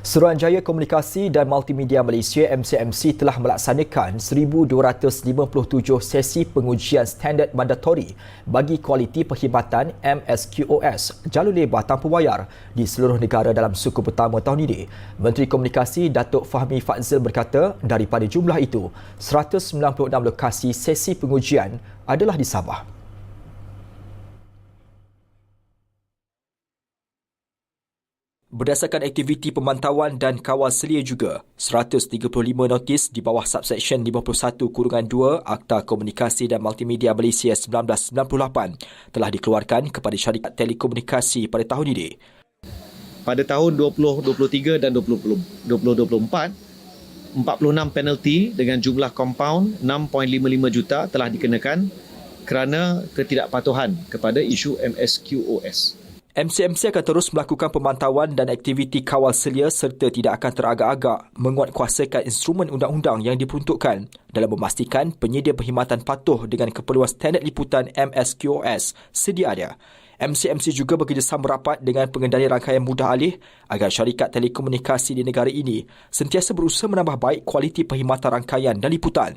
Suruhanjaya Komunikasi dan Multimedia Malaysia MCMC telah melaksanakan 1257 sesi pengujian standard mandatori bagi kualiti perkhidmatan MSQOS jalur lebar tanpa bayar di seluruh negara dalam suku pertama tahun ini. Menteri Komunikasi Datuk Fahmi Fadzil berkata daripada jumlah itu 196 lokasi sesi pengujian adalah di Sabah. Berdasarkan aktiviti pemantauan dan kawal selia juga, 135 notis di bawah subsection 51 kurungan 2 Akta Komunikasi dan Multimedia Malaysia 1998 telah dikeluarkan kepada syarikat telekomunikasi pada tahun ini. Pada tahun 2023 dan 2024, 46 penalti dengan jumlah kompaun 6.55 juta telah dikenakan kerana ketidakpatuhan kepada isu MSQOS. MCMC akan terus melakukan pemantauan dan aktiviti kawal selia serta tidak akan teragak-agak menguatkuasakan instrumen undang-undang yang diperuntukkan dalam memastikan penyedia perkhidmatan patuh dengan keperluan standard liputan MSQOS sedia ada. MCMC juga bekerjasama rapat dengan pengendali rangkaian mudah alih agar syarikat telekomunikasi di negara ini sentiasa berusaha menambah baik kualiti perkhidmatan rangkaian dan liputan.